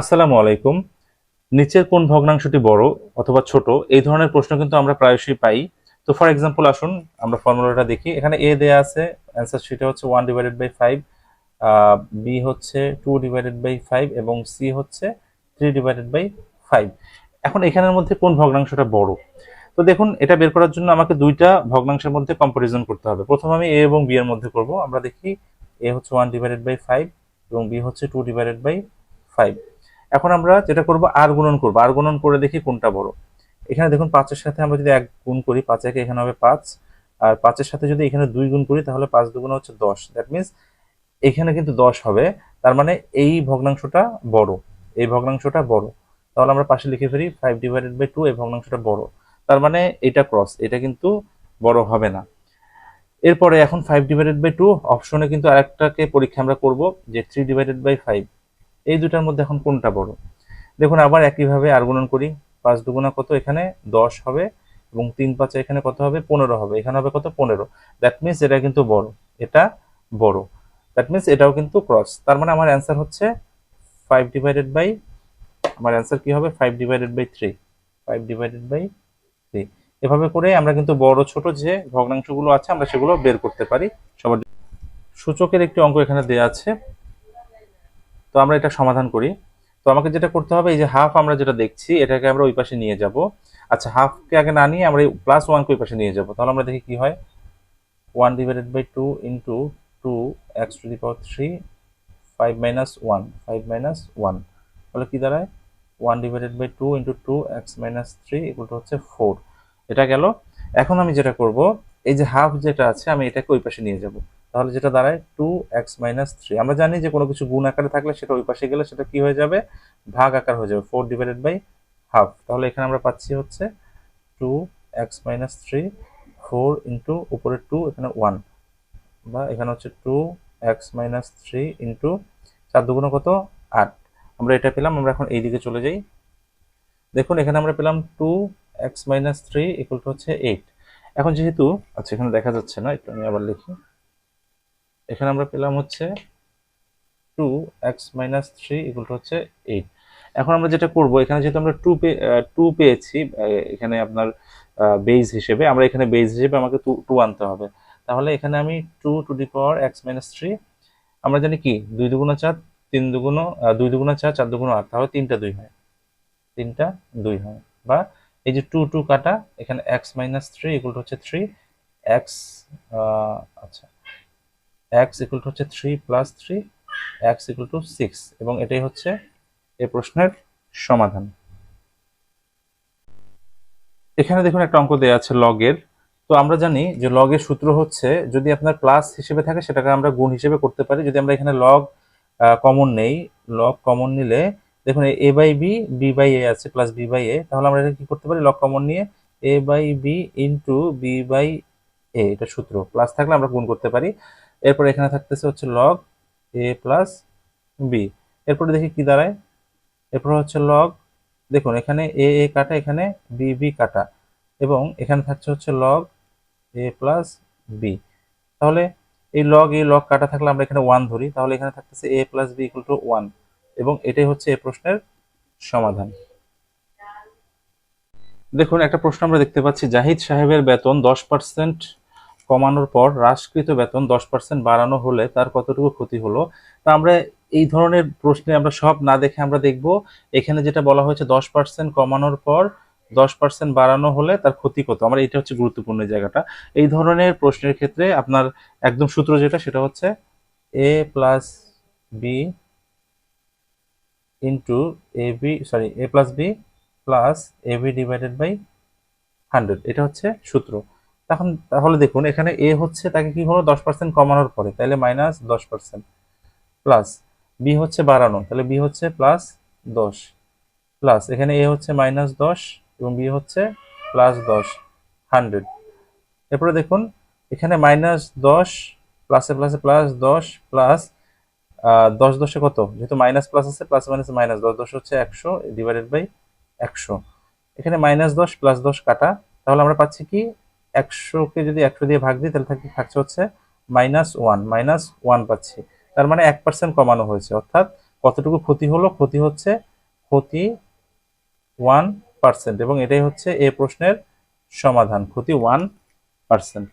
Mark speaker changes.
Speaker 1: আসসালামু আলাইকুম। নিচের কোন ভগ্নাংশটি বড় অথবা ছোট, এই ধরনের প্রশ্ন কিন্তু আমরা প্রায়শই পাই। তো ফর এক্সাম্পল আসুন, আমরা ফর্মুলাটা দেখি। এখানে এ দেয়া আছে অ্যান্সার শিটে হচ্ছে one divided by five B হচ্ছে টু ডিভাইডেড বাই ফাইভ এবং সি হচ্ছে থ্রি ডিভাইডেড বাই ফাইভ এখন এখানের মধ্যে কোন ভগ্নাংশটা বড়? তো দেখুন, এটা বের করার জন্য আমাকে দুইটা ভগ্নাংশের মধ্যে কম্পারিজন করতে হবে। প্রথম আমি এ এবং বি এর মধ্যে করব। আমরা দেখি এ হচ্ছে ওয়ান ডিভাইডেড বাই ফাইভ এবং বি হচ্ছে টু ডিভাইডেড বাই ফাইভ এখন আমরা যেটা করব, আর গুণন করব। আর গুণন করে দেখি কোনটা বড়। এখানে দেখুন পাঁচের সাথে আমরা যদি এক গুণ করি, পাঁচ একে এখানে হবে পাঁচ। আর পাঁচের সাথে যদি এখানে দুই গুণ করি, তাহলে পাঁচ দুগুণ হচ্ছে দশ। দ্যাট মিনস এখানে কিন্তু দশ হবে। তার মানে এই ভগ্নাংশটা বড়। এই ভগ্নাংশটা বড়। তাহলে আমরা পাশে লিখে ফেলি ফাইভ ডিভাইডেড বাই টু এই ভগ্নাংশটা বড়। তার মানে এটা ক্রস এটা কিন্তু বড় হবে না। এরপরে এখন ফাইভ ডিভাইডেড বাই টু অপশনে কিন্তু আরেকটাকে পরীক্ষা আমরা করব, যে থ্রি ডিভাইডেড বাই ফাইভ এই দুটার মধ্যে এখন কোনটা বড়? দেখুন, আবার একইভাবে আর করি। পাঁচ দুগুণা কত? এখানে দশ হবে এবং তিন পাঁচে এখানে কত হবে? পনেরো হবে। এখানে হবে কত? পনেরো। দ্যাট মিনস এটা কিন্তু বড়। এটা বড়। দ্যাট মিনস এটাও কিন্তু ক্রস তার মানে আমার অ্যান্সার হচ্ছে ফাইভ ডিভাইডেড বাই আমার অ্যান্সার কি হবে? Five divided by three five divided by three এভাবে করে আমরা কিন্তু বড়, ছোট যে ভগ্নাংশগুলো আছে, আমরা সেগুলো বের করতে পারি। সবার সূচকের একটি অঙ্ক এখানে দেওয়া আছে। তো আমরা এটা সমাধান করি। তো আমাকে যেটা করতে হবে, এই যে হাফ আমরা যেটা দেখছি, এটাকে আমরা ওই পাশে নিয়ে যাব। আচ্ছা হাফকে আগে না নিয়ে আমরা প্লাস ওয়ানকে ওই পাশে নিয়ে যাব। তাহলে আমরা দেখি কি হয়? One divided by two into two X to the power three five minus one five minus one তাহলে কী দাঁড়ায়? One divided by two into two X minus three two হচ্ছে ফোর এটা গেল। এখন আমি যেটা করব, এই যে হাফ যেটা আছে, আমি এটাকে ওই পাশে নিয়ে যাব। তাহলে যেটা দাঁড়ায় টু এক্স মাইনাস থ্রি আমরা জানি যে কোনো কিছু গুণ আকারে থাকলে সেটা ওই পাশে গেলে সেটা কি হয়ে যাবে? ভাগ আকার হয়ে যাবে ফোর ডিভাইডেড বাই হাফ তাহলে এখানে আমরা পাচ্ছি হচ্ছে two X minus three four into উপরে টু এখানে ওয়ান বা এখানে হচ্ছে two X minus three into চার দুগুণ কত? আট। আমরা এটা পেলাম, আমরা এখন এই দিকে চলে যাই। দেখুন, এখানে আমরা পেলাম two X minus three equal two হচ্ছে এইট এখন যেহেতু আচ্ছা এখানে দেখা যাচ্ছে না, একটু আমি আবার লিখি। এখানে আমরা পেলাম হচ্ছে two X minus three equal হচ্ছে এইট এখন আমরা যেটা করব, এখানে যেহেতু আমরা টু পে টু পেয়েছি এখানে আপনার বেজ হিসেবে, আমরা এখানে বেজ হিসেবে আমাকে টু টু আনতে হবে। তাহলে এখানে আমি two to the power X minus three আমরা জানি কি? দুই দুগুণ চার, তিন দুগুণ দুই দুগুণ চার চার দুগুণ আট, তাহলে তিনটা দুই হয়। তিনটা দুই হয়। বা এই যে টু টু কাটা, এখানে এক্স মাইনাস থ্রি ইকুয়াল হচ্ছে থ্রি এক্স আচ্ছা। এক্স ইকুয়াল টু হচ্ছে three plus three X equal to six এবং এটাই হচ্ছে এই প্রশ্নের সমাধান। এখানে দেখুন একটা অঙ্ক দেওয়া আছে লগের তো আমরা জানি যে লগের সূত্র হচ্ছে, যদি আপনার প্লাস হিসেবে থাকে, সেটাকে আমরা গুণ হিসেবে করতে পারি। যদি আমরা এখানে লগ কমন নেই লগ কমন নিলে, দেখুন A by B B by A আছে প্লাস বি বাই এ তাহলে আমরা এটা কি করতে পারি? লগ কমন নিয়ে A by B into B by A, এটা সূত্র। প্লাস থাকলে আমরা গুণ করতে পারি। এরপর এখানে থাকতেছে হচ্ছে লগ এ প্লাস বি এরপরে দেখি কি দাঁড়ায়। এরপর হচ্ছে লগ দেখুন এখানে এ এ কাটা, এখানে বি বি কাটা। এবং এখানে থাকছে হচ্ছে লগ এ প্লাস বি তাহলে এই লগ এই লগ কাটা থাকলে আমরা এখানে ওয়ান ধরি। তাহলে এখানে থাকতেছে A plus B two one এবং এটাই হচ্ছে এই প্রশ্নের সমাধান। দেখুন, একটা প্রশ্ন আমরা দেখতে পাচ্ছি। জাহিদ সাহেবের বেতন দশ পার্সেন্ট কমানোর পর হ্রাসকৃত বেতন দশ পার্সেন্ট বাড়ানো হলে তার কতটুকু ক্ষতি হলো? তা আমরা এই ধরনের প্রশ্নে আমরা সব না দেখে আমরা দেখব। এখানে যেটা বলা হয়েছে দশ পার্সেন্ট কমানোর পর দশ পার্সেন্ট বাড়ানো হলে তার ক্ষতি কত? আমার এটা হচ্ছে গুরুত্বপূর্ণ জায়গাটা। এই ধরনের প্রশ্নের ক্ষেত্রে আপনার একদম সূত্র যেটা, সেটা হচ্ছে A plus B into A B sorry A plus B plus A B divided by hundred এটা হচ্ছে সূত্র। তখন তাহলে দেখুন, এখানে এ হচ্ছে তাকে কি হলো? দশ পার্সেন্ট কমানোর পরে। তাহলে মাইনাস দশ পার্সেন্ট প্লাস বি হচ্ছে বাড়ানো। তাহলে বি হচ্ছে প্লাস দশ। প্লাস এখানে এ হচ্ছে মাইনাস দশ এবং বি হচ্ছে প্লাস দশ হান্ড্রেড এরপরে দেখুন, এখানে মাইনাস দশ প্লাসে প্লাসে প্লাস দশ প্লাস দশ দশে কত? যেহেতু মাইনাস প্লাস আছে প্লাস মাইনাস মাইনাস দশ দশ হচ্ছে একশো ডিভাইডেড বাই একশো। এখানে মাইনাস দশ প্লাস দশ কাটা। তাহলে আমরা পাচ্ছি কি? একশোকে যদি একশো দিয়ে ভাগ দিই, তাহলে থাকছে থাকছে হচ্ছে মাইনাস ওয়ান মাইনাস ওয়ান পাচ্ছি। তার মানে এক পার্সেন্ট কমানো হয়েছে। অর্থাৎ কতটুকু ক্ষতি হলো? ক্ষতি হচ্ছে ক্ষতি ওয়ান পার্সেন্ট এবং এটাই হচ্ছে এ প্রশ্নের সমাধান, ক্ষতি ওয়ান পার্সেন্ট